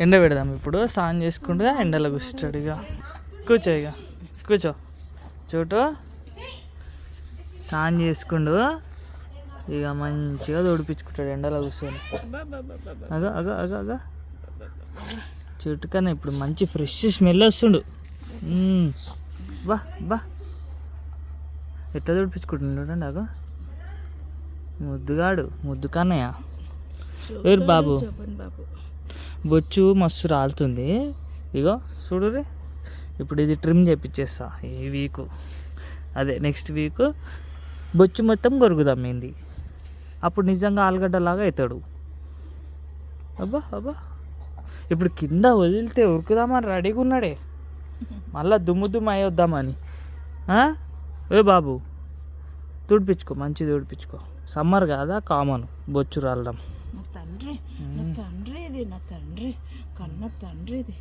ఎండ పెడదాం ఇప్పుడు. స్నానం చేసుకుంటే ఎండలో కూర్చుంటాడు ఇక కూర్చో ఇక కూర్చో. చోటు స్నానం చేసుకుండు ఇక మంచిగా తోడిపించుకుంటాడు ఎండలో కూర్చొని. అగ అగ అగ అగ. చెట్టు కన్నా ఇప్పుడు మంచి ఫ్రెష్ స్మెల్ వస్తుండు. బా బా. ఎట్లా తోడిపించుకుంటుండ చూడండి అగ. ముద్దుగాడు. ముద్దు కన్నయ్య. ఎవరు బాబు? బొచ్చు మస్తు రాలుతుంది. ఇగో చూడు ఇప్పుడు ఇది ట్రిమ్ చేపించేస్తా ఈ వీక్. అదే నెక్స్ట్ వీక్ బొచ్చు మొత్తం కొరుకుదాం ఏంది అప్పుడు నిజంగా ఆలుగడ్డలాగా అవుతాడు అబ్బా అబ్బా. ఇప్పుడు కింద వదిలితే ఉరుకుదామని రెడీగా ఉన్నాడే. మళ్ళా దుమ్ము దుమ్ము అయ్యొద్దామని ఏ బాబు తుడిపించుకో మంచి తుడిపించుకో. సమ్మర్ కాదా కామన్ బొచ్చు రాలడం. తండ్రి నా తండ్రి ఇది నా తండ్రి కన్న తండ్రి ఇది.